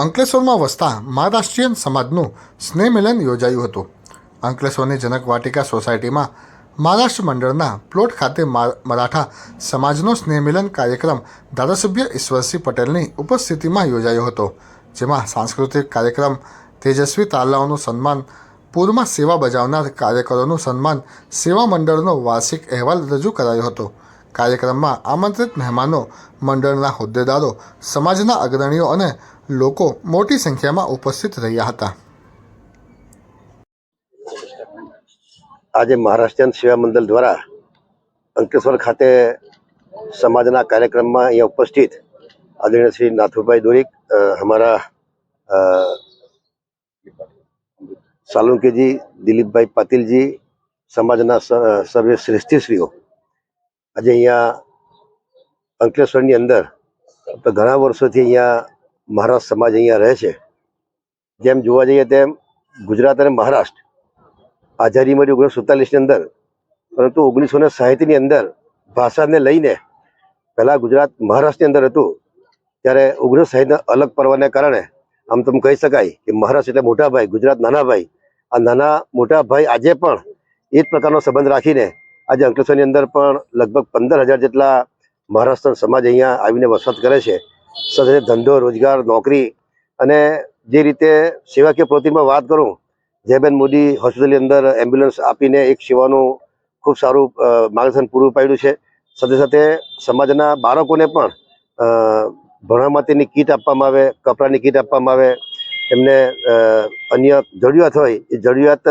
અંકલેશ્વરમાં વસતા મહારાષ્ટ્રીયન સમાજનું સ્નેહ મિલન યોજાયું હતું. અંકલેશ્વરની જનક વાટિકા સોસાયટીમાં મહારાષ્ટ્ર મંડળના પ્લોટ ખાતે મરાઠા સમાજનો સ્નેહ મિલન કાર્યક્રમ ધારાસભ્ય ઈશ્વરસિંહ પટેલની ઉપસ્થિતિમાં યોજાયો હતો, જેમાં સાંસ્કૃતિક કાર્યક્રમ, તેજસ્વી તાલાઓનું સન્માન, પૂરમાં સેવા બજાવનાર કાર્યકરોનું સન્માન, સેવા મંડળનો વાર્ષિક અહેવાલ રજૂ કરાયો હતો. કાર્યક્રમમાં આમંત્રિત મહેમાનો, મંડળના હોદ્દેદારો, સમાજના અગ્રણીઓ અને લોકો મોટી સંખ્યામાં ઉપસ્થિત રહ્યા હતા. આજે મહારાષ્ટ્રીયન સેવા મંડળ દ્વારા અંકલેશ્વર ખાતે સમાજના કાર્યક્રમમાં અહીંયા ઉપસ્થિત આદરણીય શ્રી નાથુભાઈ દોરીક અમારા સાલુંકીજી દિલીપભાઈ પાટીલજી, સમાજના સભ્ય શ્રેષ્ઠીશ્રીઓ આજે અહીંયા અંકલેશ્વરની અંદર તો ઘણા વર્ષોથી અહીંયા મહારાષ્ટ્ર સમાજ અહીંયા રહે છે. જેમ જોવા જઈએ તેમ ગુજરાત અને મહારાષ્ટ્ર આઝાદી મળી ઓગણીસો સુડતાલીસની અંદર, પરંતુ ઓગણીસો ને સાહીઠની અંદર ભાષાને લઈને પહેલા ગુજરાત મહારાષ્ટ્રની અંદર હતું, ત્યારે ઓગણીસો સાહીઠના અલગ પડવાને કારણે આમ તમે કહી શકાય કે મહારાષ્ટ્ર એટલે મોટા ભાઈ ગુજરાત નાના ભાઈ આ નાના મોટા ભાઈ આજે પણ એ જ પ્રકારનો સંબંધ રાખીને આજે અંકલેશ્વરની અંદર પણ લગભગ પંદર હજાર જેટલા મહારાષ્ટ્ર સમાજ અહીંયા આવીને વસવાટ કરે છે. સાથે ધંધો, રોજગાર, નોકરી અને જે રીતે સેવાકીય પ્રવૃત્તિમાં વાત કરું, જયબેન મોદી હોસ્પિટલની અંદર એમ્બ્યુલન્સ આપીને એક સેવાનું ખૂબ સારું માર્ગદર્શન પૂરું પાડ્યું છે. સાથે સાથે સમાજના બાળકોને પણ ભણવા માટેની કીટ આપવામાં આવે, કપડાની કીટ આપવામાં આવે, એમને અન્ય જરૂરિયાત હોય એ જરૂરિયાત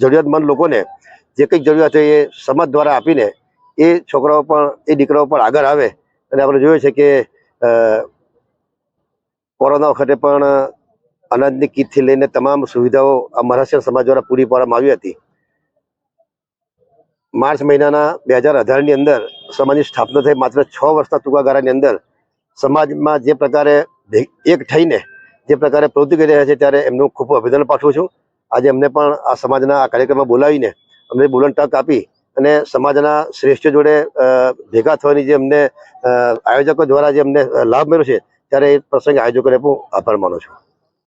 જરૂરિયાતમંદ લોકોને જે કંઈક જરૂરિયાત હોય એ સમાજ દ્વારા આપીને એ છોકરાઓ પણ, એ દીકરાઓ પણ આગળ આવે. અને આપણે જોયું છે કે કોરોના વખતે પણ અનાજની કીટથી લઈને તમામ સુવિધાઓ આ મહારાષ્ટ્ર સમાજ દ્વારા પૂરી પાડવામાં આવી હતી. માર્ચ મહિનાના બે હજાર અઢારની અંદર સમાજની સ્થાપના થઈ. માત્ર છ વર્ષના ટૂંકાગાળાની અંદર સમાજમાં જે પ્રકારે એક થઈને જે પ્રકારે પ્રવૃત્તિ કરી રહ્યા છે, ત્યારે એમનું ખૂબ અભિનંદન પાઠવું છું. આજે અમને પણ આ સમાજના આ કાર્યક્રમમાં બોલાવીને અમને બોલવાની તક આપી અને સમાજના શ્રેષ્ઠ જોડે ભેગા થવાની જે અમને આયોજકો દ્વારા જે અમને લાભ મળ્યો છે, ત્યારે એ પ્રસંગે આયોજકોને પણ આભાર માનું છું.